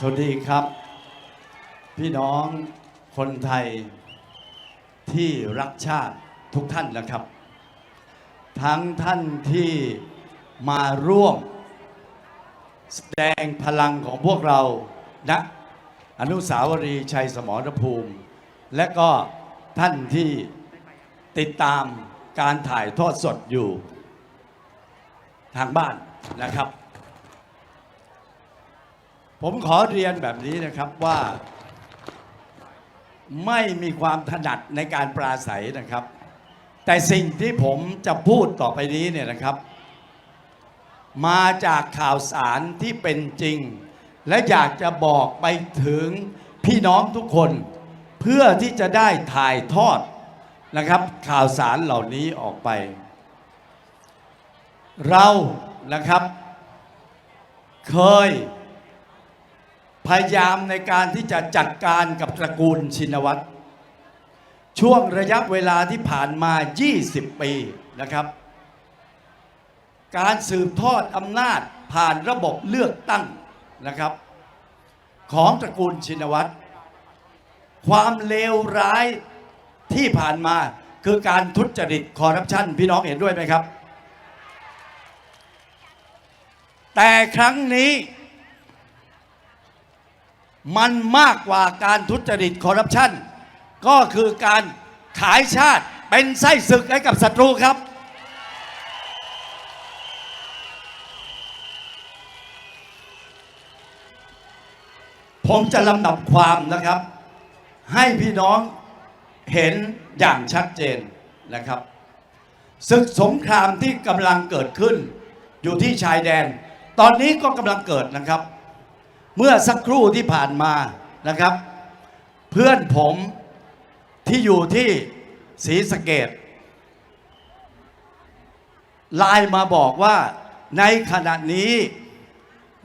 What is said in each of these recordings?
สวัสดีครับ พี่น้องคนไทยที่รักชาติทุกท่านนะครับ ทั้งท่านที่มาร่วม แสดงพลังของพวกเราณอนุสาวรีย์ชัยสมรภูมิ และก็ท่านที่ติดตามการถ่ายทอดสดอยู่ทางบ้านนะครับ ผมขอเรียนแบบนี้นะครับว่า ไม่มีความถนัดในการปราศัยนะครับ แต่สิ่งที่ผมจะพูดต่อไปนี้เนี่ยนะครับ มาจากข่าวสารที่เป็นจริง และอยากจะบอกไปถึงพี่น้องทุกคน เพื่อที่จะได้ถ่ายทอดนะครับ ข่าวสารเหล่านี้ออกไป เรานะครับ เคย พยายามในการที่จะจัดการกับตระกูลชินวัตรช่วงระยะเวลาที่ผ่านมา 20 ปีนะครับ การสืบทอดอำนาจผ่านระบบเลือกตั้งนะครับ ของตระกูลชินวัตรความเลวร้ายที่ผ่านมาคือการทุจริตคอร์รัปชันพี่น้องเห็นด้วยไหมครับ แต่ครั้งนี้ มันมากกว่าการทุจริตคอร์รัปชันก็คือการขายชาติเป็นไส้ศึกให้กับศัตรูครับ ผมจะลำดับความนะครับ ให้พี่น้องเห็นอย่างชัดเจนนะครับศึกสงครามที่กำลังเกิดขึ้น อยู่ที่ชายแดน ตอนนี้ก็กำลังเกิดนะครับ เมื่อสักครู่ที่ผ่านมานะครับ เพื่อนผมที่อยู่ที่ศรีสะเกดไลน์มาบอกว่าในขณะนี้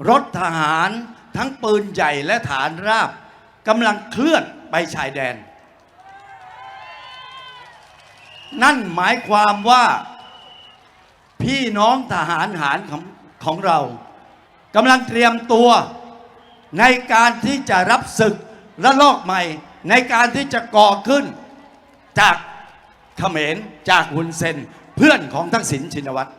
รถทหารทั้งปืนใหญ่และฐานราบกำลังเคลื่อนไปชายแดน นั่นหมายความว่าพี่น้องทหารหารของของเรากำลังเตรียมตัว ในการที่จะรับศึกระลอกใหม่ ในการที่จะก่อขึ้นจากเขมรจากหุนเซนเพื่อนของทักษิณชินวัตร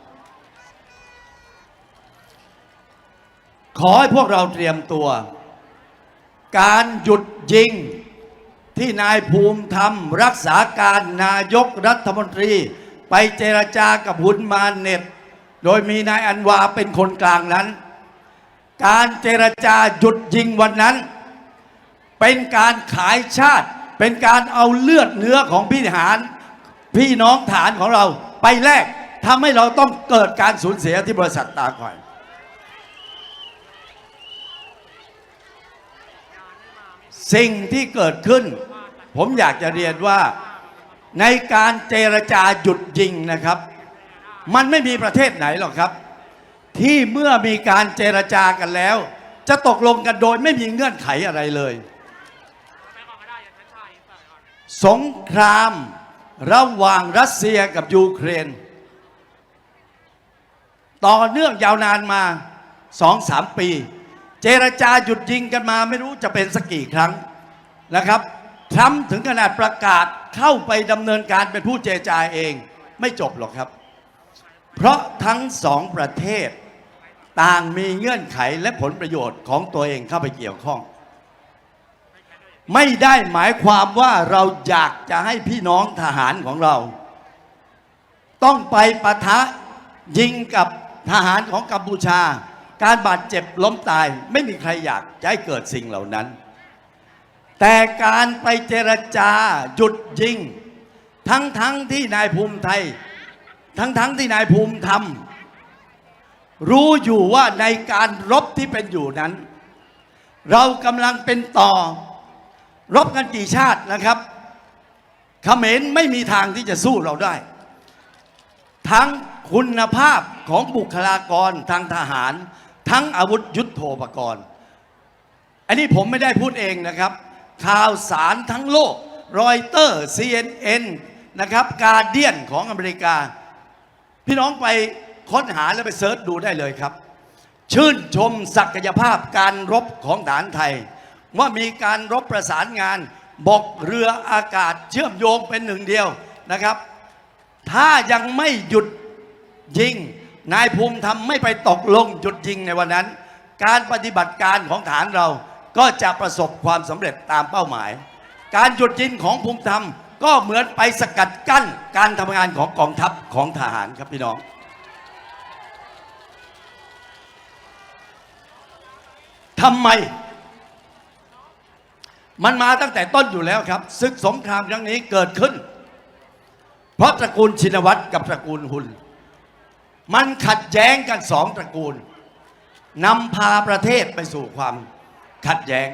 ขอให้พวกเราเตรียมตัว การหยุดยิงที่นายภูมิธรรม รักษาการนายกรัฐมนตรี ไปเจรจากับหุนมาเน็ต โดยมีนายอันวาเป็นคนกลางนั้น การเจรจาหยุดยิงวันนั้น เป็นการขายชาติ เป็นการเอาเลือดเนื้อของพี่ทหาร พี่น้องฐานของเราไปแลกทำให้เราต้องเกิดการสูญเสียที่บริษัทตาคอยสิ่งที่เกิดขึ้น ผมอยากจะเรียนว่าในการเจรจาหยุดยิงนะครับ มันไม่มีประเทศไหนหรอกครับ ที่เมื่อมีการเจรจากันแล้ว จะตกลงกันโดยไม่มีเงื่อนไขอะไรเลย สงครามระหว่างรัสเซียกับยูเครน ต่อเนื่องยาวนานมาสองสามปี เจรจาหยุดยิงกันมาไม่รู้จะเป็นสักกี่ครั้งนะครับทรัมป์ถึงขนาดประกาศเข้าไปดำเนินการเป็นผู้เจรจาเอง ไม่จบหรอกครับ เพราะทั้งสองประเทศ ต่างมีเงื่อนไขและผลประโยชน์ของตัวเองเข้าไปเกี่ยวข้อง ไม่ได้หมายความว่าเราอยากจะให้พี่น้องทหารของเรา ต้องไปปะทะยิงกับทหารของกัมพูชา การบาดเจ็บล้มตาย ไม่มีใครอยากจะให้เกิดสิ่งเหล่านั้น แต่การไปเจรจาหยุดยิง ทั้งทั้งๆที่นายภูมิไทย ทั้งทั้งๆที่นายภูมิทำ รู้อยู่ว่าในการรบที่เป็นอยู่นั้น เรากำลังเป็นต่อ รบกันกี่ชาตินะครับเขมรไม่มีทางที่จะสู้เราได้ ทั้งคุณภาพของบุคลากรทางทหาร ทั้งอาวุธยุโทโธปกรณ์ อันนี้ผมไม่ได้พูดเองนะครับ ข่าวสารทั้งโลกรอยเตอร์ CNN นะครับการเดียนของอเมริกา พี่น้องไป ค้นหาแล้วไปเซิร์ชดูได้เลยครับ ชื่นชมศักยภาพการรบของฐานไทย ว่ามีการรบประสานงานบกเรืออากาศเชื่อมโยงเป็นหนึ่งเดียวนะครับ ถ้ายังไม่หยุดยิง นายภูมิธรรมไม่ไปตกลงหยุดยิงในวันนั้น การปฏิบัติการของฐานเราก็จะประสบความสำเร็จตามเป้าหมาย การหยุดยิงของภูมิธรรมก็เหมือนไปสกัดกั้นการทำงานของกองทัพของทหารครับพี่น้อง ทำไม มันมาตั้งแต่ต้นอยู่แล้วครับศึกสงครามครั้งนี้เกิดขึ้น เพราะตระกูลชินวัตรกับตระกูลหุนมันขัดแย้งกันสองตระกูลนำพาประเทศไปสู่ความขัดแย้ง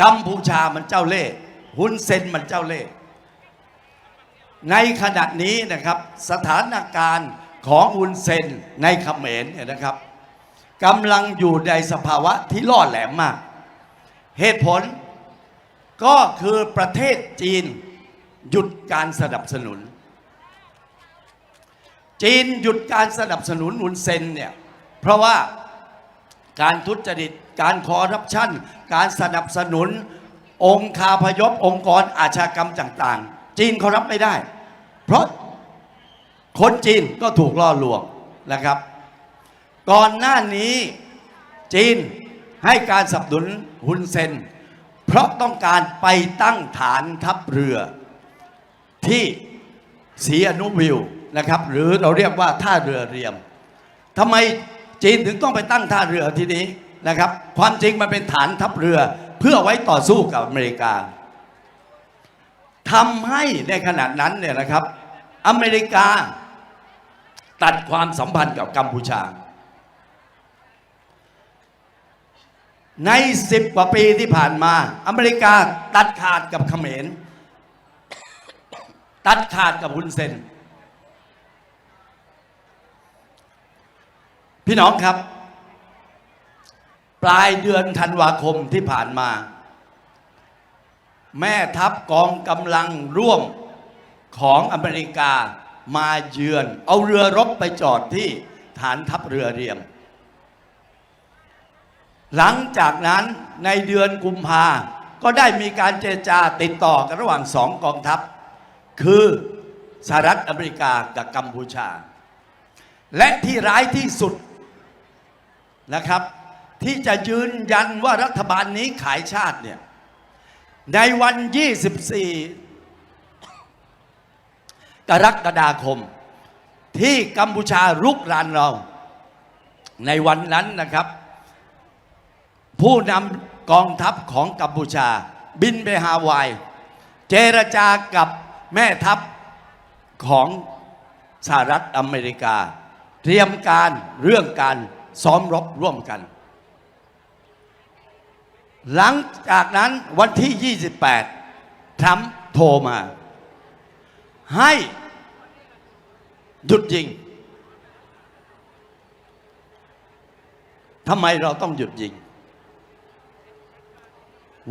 กัมพูชามันเจ้าเล่ห์ฮุนเซนมันเจ้าเล่ห์ในขณะนี้นะครับสถานการณ์ของฮุนเซนในเขมรเนี่ยนะครับ กำลังอยู่ในสภาวะที่ล่อแหลมมาก เหตุผลก็คือประเทศจีนหยุดการสนับสนุน จีนหยุดการสนับสนุนฮุนเซนเนี่ยเพราะว่าการทุจริตการคอร์รัปชันการสนับสนุน องค์คาพยพองค์กรอาชญากรรมต่าง ๆ จีนเขารับไม่ได้ เพราะคนจีนก็ถูกล่อลวงนะครับ ก่อนหน้านี้จีนให้การสนับสนุนฮุนเซน เพราะต้องการไปตั้งฐานทัพเรือ ที่ศรีอนุวิวนะครับ หรือเราเรียกว่าท่าเรือเรียมทำไมจีนถึงต้องไปตั้งท่าเรือที่นี้นะครับ ความจริงมันเป็นฐานทัพเรือเพื่อไว้ต่อสู้กับอเมริกาทำให้ในขณะนั้นเนี่ยนะครับ อเมริกาตัดความสัมพันธ์กับกัมพูชา ในสิบกว่าปีที่ผ่านมา อเมริกาตัดขาดกับเขมร ตัดขาดกับฮุนเซน พี่น้องครับ ปลายเดือนธันวาคมที่ผ่านมา แม่ทัพกองกำลังร่วมของอเมริกามาเยือน เอาเรือรบไปจอดที่ฐานทัพเรือเรียม หลังจากนั้นในเดือนกุมภาก็ได้มีการเจรจาติดต่อกันระหว่างสองกองทัพ คือสหรัฐอเมริกากับกัมพูชา และที่ร้ายที่สุดนะครับ ที่จะยืนยันว่ารัฐบาลนี้ขายชาติเนี่ยในวัน 24 กรกฎาคม ที่กัมพูชารุกรานเรา ในวันนั้นนะครับ ผู้นำกองทัพของกัมพูชา บินไปฮาวาย เจรจากับแม่ทัพของสหรัฐอเมริกา เตรียมการเรื่องการซ้อมรบร่วมกัน หลังจากนั้นวันที่ 28 ทรัมป์โทรมา ให้หยุดยิงทำไมเราต้องหยุดยิง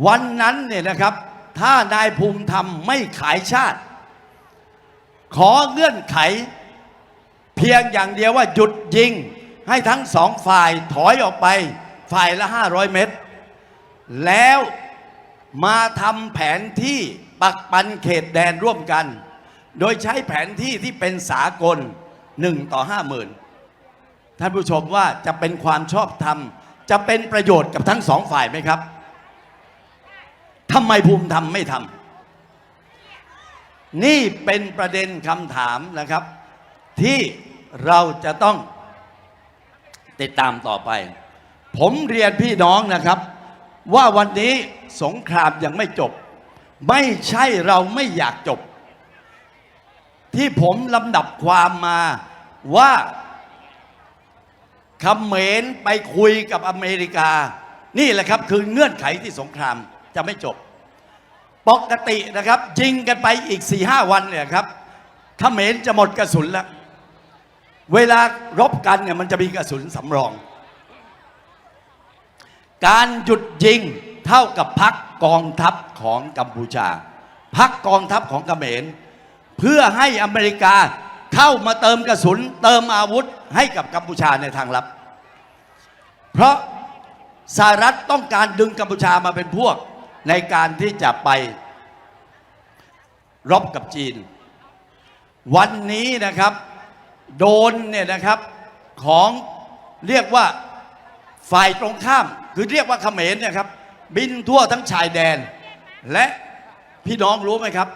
วันนั้นเนี่ยนะครับ ถ้านายภูมิธรรมไม่ขายชาติ ขอเงื่อนไข เพียงอย่างเดียวว่าหยุดยิง ให้ทั้งสองฝ่ายถอยออกไปฝ่ายละ 500 เมตร แล้วมาทำแผนที่ปักปันเขตแดนร่วมกัน โดยใช้แผนที่ที่เป็นสากล 1 ต่อ 50,000ท่านผู้ชมว่าจะเป็นความชอบธรรม จะเป็นประโยชน์กับทั้งสองฝ่ายไหมครับ ทำไมภูมิธรรมไม่ทำนี่เป็นประเด็นคำถามนะครับ ที่เราจะต้องติดตามต่อไป ผมเรียนพี่น้องนะครับ ว่าวันนี้สงครามยังไม่จบ ไม่ใช่เราไม่อยากจบ ที่ผมลำดับความมาว่าเขมรไปคุยกับอเมริกา นี่แหละครับคือเงื่อนไขที่สงคราม จะไม่จบ ปกตินะครับยิงกันไปอีก4ี่ห้าวันเนี่ยครับเขมรจะหมดกระสุนแล้ว เวลารบกันเนี่ยมันจะมีกระสุนสำรอง การหยุดยิงเท่ากับพักกองทัพของกัมพูชา พักกองทัพของเขมรเพื่อให้อเมริกาเข้ามาเติมกระสุน เติมอาวุธให้กับกัมพูชาในทางลับ เพราะสหรัฐต้องการดึงกัมพูชามาเป็นพวก ในการที่จะไปรบกับจีน วันนี้นะครับ โดนเนี่ยนะครับของเรียกว่าฝ่ายตรงข้าม คือเรียกว่าเขมรเนี่ยครับบินทั่วทั้งชายแดน และพี่น้องรู้ไหมครับ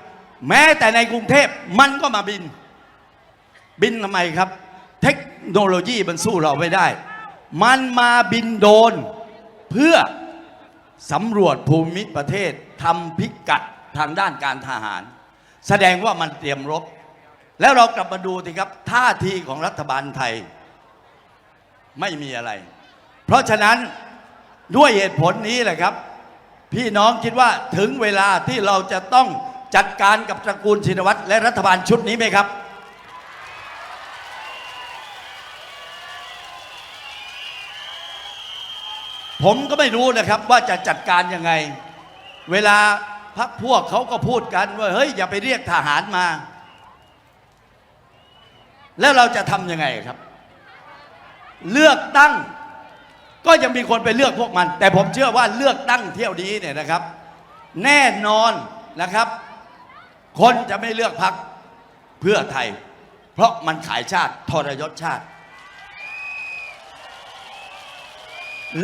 แม้แต่ในกรุงเทพมันก็มาบิน บินทำไมครับ เทคโนโลยีมันสู้เราไม่ได้ มันมาบินโดนเพื่อ สำรวจภูมิประเทศทำพิกัดทางด้านการทหาร แสดงว่ามันเตรียมรบ แล้วเรากลับมาดูสิครับ ท่าทีของรัฐบาลไทย ไม่มีอะไร เพราะฉะนั้นด้วยเหตุผลนี้แหละครับ พี่น้องคิดว่าถึงเวลาที่เราจะต้องจัดการกับตระกูลชินวัตรและรัฐบาลชุดนี้ไหมครับ ผมก็ไม่รู้นะครับว่าจะจัดการยังไง เวลาพักพวกเขาก็พูดกันว่าเฮ้ยอย่าไปเรียกทหารมา แล้วเราจะทำยังไงครับ เลือกตั้ง ก็ยังมีคนไปเลือกพวกมัน แต่ผมเชื่อว่าเลือกตั้งเที่ยวนี้เนี่ยนะครับ แน่นอนนะครับ คนจะไม่เลือกพักเพื่อไทย เพราะมันขายชาติทรยศชาติ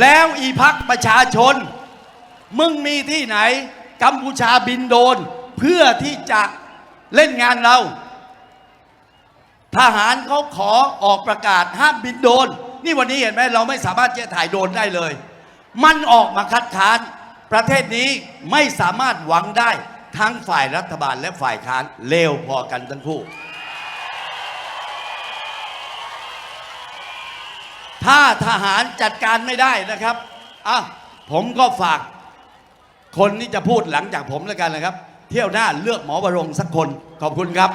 แล้วอีพักประชาชน มึงมีที่ไหน กัมพูชาบินโดน เพื่อที่จะเล่นงานเรา ทหารเขาขอออกประกาศห้ามบินโดน นี่วันนี้เห็นไหมเราไม่สามารถจะถ่ายโดนได้เลย มันออกมาคัดค้าน ประเทศนี้ไม่สามารถหวังได้ทั้งฝ่ายรัฐบาลและฝ่ายค้านเลวพอกันทั้งคู่ ถ้าทหารจัดการไม่ได้นะครับอะผมก็ฝาก คนที่จะพูดหลังจากผมแล้วกันนะครับ เที่ยวหน้าเลือกหมอวรงสักคนขอบคุณครับ